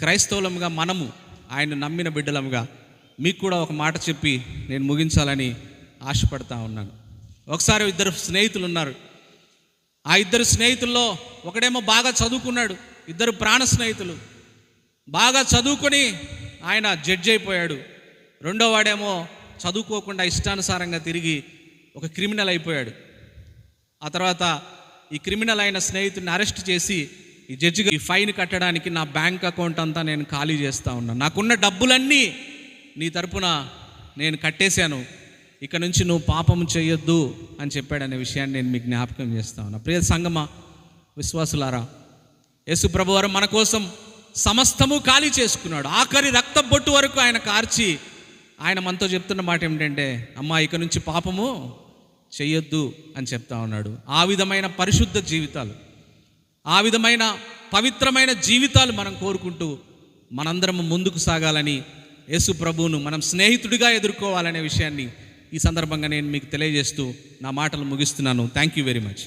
క్రైస్తవులముగా మనము ఆయన నమ్మిన బిడ్డలముగా మీకు కూడా ఒక మాట చెప్పి నేను ముగించాలని ఆశపడతా ఉన్నాను. ఒకసారి ఇద్దరు స్నేహితులు ఉన్నారు. ఆ ఇద్దరు స్నేహితుల్లో ఒకడేమో బాగా చదువుకున్నాడు ఇద్దరు ప్రాణ స్నేహితులు. బాగా చదువుకొని ఆయన జడ్జి అయిపోయాడు. రెండో వాడేమో చదువుకోకుండా ఇష్టానుసారంగా తిరిగి ఒక క్రిమినల్ అయిపోయాడు. ఆ తర్వాత ఈ క్రిమినల్ అయిన స్నేహితుడిని అరెస్ట్ చేసి ఈ జడ్జిగా ఈ ఫైన్ కట్టడానికి నా బ్యాంక్ అకౌంట్ అంతా నేను ఖాళీ చేస్తూ ఉన్నాను నాకున్న డబ్బులన్నీ నీ తరపున నేను కట్టేశాను. ఇక నుంచి నువ్వు పాపం చేయొద్దు అని చెప్పాడనే విషయాన్ని నేను మీకు జ్ఞాపకం చేస్తా ఉన్నా. ప్రియ సంగమ విశ్వాసులారా యేసు ప్రభువారు మన కోసం సమస్తము ఖాళీ చేసుకున్నాడు. ఆఖరి రక్త బొట్టు వరకు ఆయన కార్చి ఆయన మనతో చెప్తున్న మాట ఏమిటంటే అమ్మా ఇక నుంచి పాపము చెయ్యొద్దు అని చెప్తా ఉన్నాడు. ఆ విధమైన పరిశుద్ధ జీవితాలు. ఆ విధమైన పవిత్రమైన జీవితాలు మనం కోరుకుంటూ మనందరం ముందుకు సాగాలని యేసు ప్రభువును మనం స్నేహితుడిగా ఎదుర్కోవాలనే విషయాన్ని ఈ సందర్భంగా నేను మీకు తెలియజేస్తూ నా మాటలు ముగిస్తున్నాను. Thank you very much